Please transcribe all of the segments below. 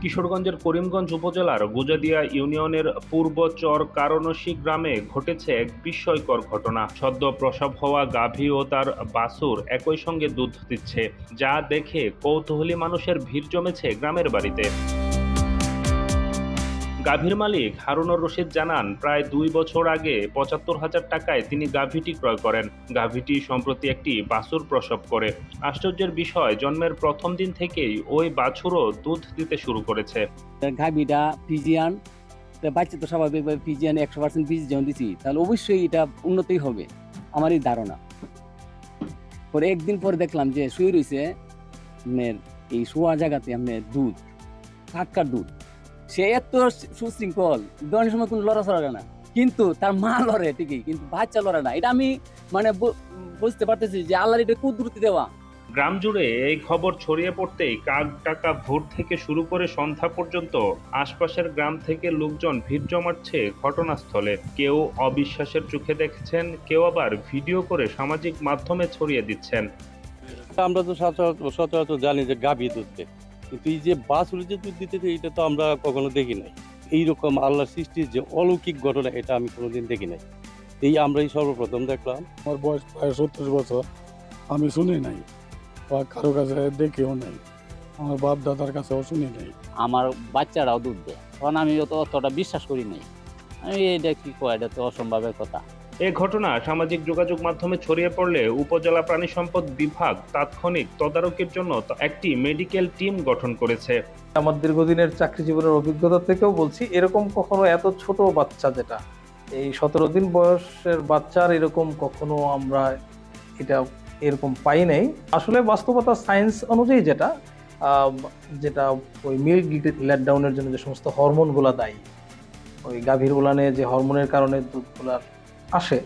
কিশোরগঞ্জের করিমগঞ্জ উপজেলার গুজাদিয়া ইউনিয়নের পূর্ব চর কারণসী গ্রামে ঘটেছে এক বিস্ময়কর ঘটনা। সদ্য প্রসব হওয়া গাভী ও তার বাসুর একই সঙ্গে দুধ দিচ্ছে, যা দেখে কৌতূহলী মানুষের ভিড় জমেছে গ্রামের বাড়িতে। গাভীর মালিক হারুনুর রশিদ জানান, প্রায় দুই বছর আগে পঁচাত্তর হাজার টাকায় তিনি গাভীটি ক্রয় করেন। গাভীটি সম্প্রতি একটি বাছুর প্রসব করে। আশ্চর্যের বিষয়, জন্মের প্রথম দিন থেকেই ওই বাছুরও দুধ দিতে শুরু করেছে। গাভিটা পিজিয়ান বাচ্চা তো স্বাভাবিকভাবে পিজিয়ান একশো পার্সেন্ট পিজি যখন দিছি, তাহলে অবশ্যই এটা উন্নতই হবে, আমারই ধারণা। পরে একদিন পরে দেখলাম যে শুয়ে রয়েছে আপনার এই শোয়া জায়গাতে আপনার দুধ টাটকার দুধ। সে এত সুশৃঙ্খল দোকানের সময় কোনো লড়া চড়া না। কিন্তু তার মা লড়ে ঠিকই কিন্তু বাচ্চা লড়ে না। এটা আমি মানে বু- বুঝতে পারতেছি যে আল্লাহর এটা কুদরতি দেওয়া। গ্রাম জুড়ে এই খবর ছড়িয়ে পড়তেই কাক টাকা ভোর থেকে শুরু করে সন্ধ্যা পর্যন্ত আশপাশের গ্রাম থেকে লোকজন ভিড় জমাচ্ছে ঘটনাস্থলে। কেউ অবিশ্বাসের চোখে দেখছেন কেউ আবার ভিডিও করে সামাজিক মাধ্যমে ছড়িয়ে দিচ্ছেন। আমরা তো সচরাচর সচরাচর জানি যে গাভী দুধ কিন্তু এই যে বাছুর যে দুধ দিতে এটা তো আমরা কখনো দেখি নাই। এইরকম আল্লাহর সৃষ্টির যে অলৌকিক ঘটনা এটা আমি কোনোদিন দেখি নাই। এই আমরাই সর্বপ্রথম দেখলাম। আমার বয়স প্রায় সত্তর বছর। আমি শুনি নাই বা কারও কাছে দেখেও নাই। আমার বাপ দাদার কাছেও শুনি নাই। আমার বাচ্চারাও দুধ দেয়। তখন আমি অত অতটা বিশ্বাস করি নাই। আমি এটা কি কয়? এটা তো অসম্ভবের কথা। এ ঘটনা সামাজিক যোগাযোগ মাধ্যমে ছড়িয়ে পড়লে উপজেলা প্রাণী সম্পদ বিভাগ তাৎক্ষণিক তদারকির জন্য একটি মেডিকেল টিম গঠন করেছে। আমার দীর্ঘদিনের চাকরি জীবনের অভিজ্ঞতা থেকেও বলছি, এরকম কখনো এত ছোট বাচ্চা যেটা, এই সতেরো দিন বয়সের বাচ্চার এরকম কখনো আমরা এটা এরকম পাই নাই। আসলে বাস্তবতা সায়েন্স অনুযায়ী যেটা যেটা ওই মিল্ক লেট জন্য যে সমস্ত হরমোনগুলো দায়ী, ওই গাভীর উলানে যে হরমোনের কারণে দুধগুলার আসে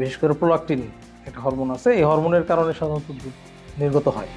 বিশেষ করে প্রোলাক্টিন একটা হরমোন আছে এই হরমোনের কারণে সাধারণত দুধ নির্গত হয়।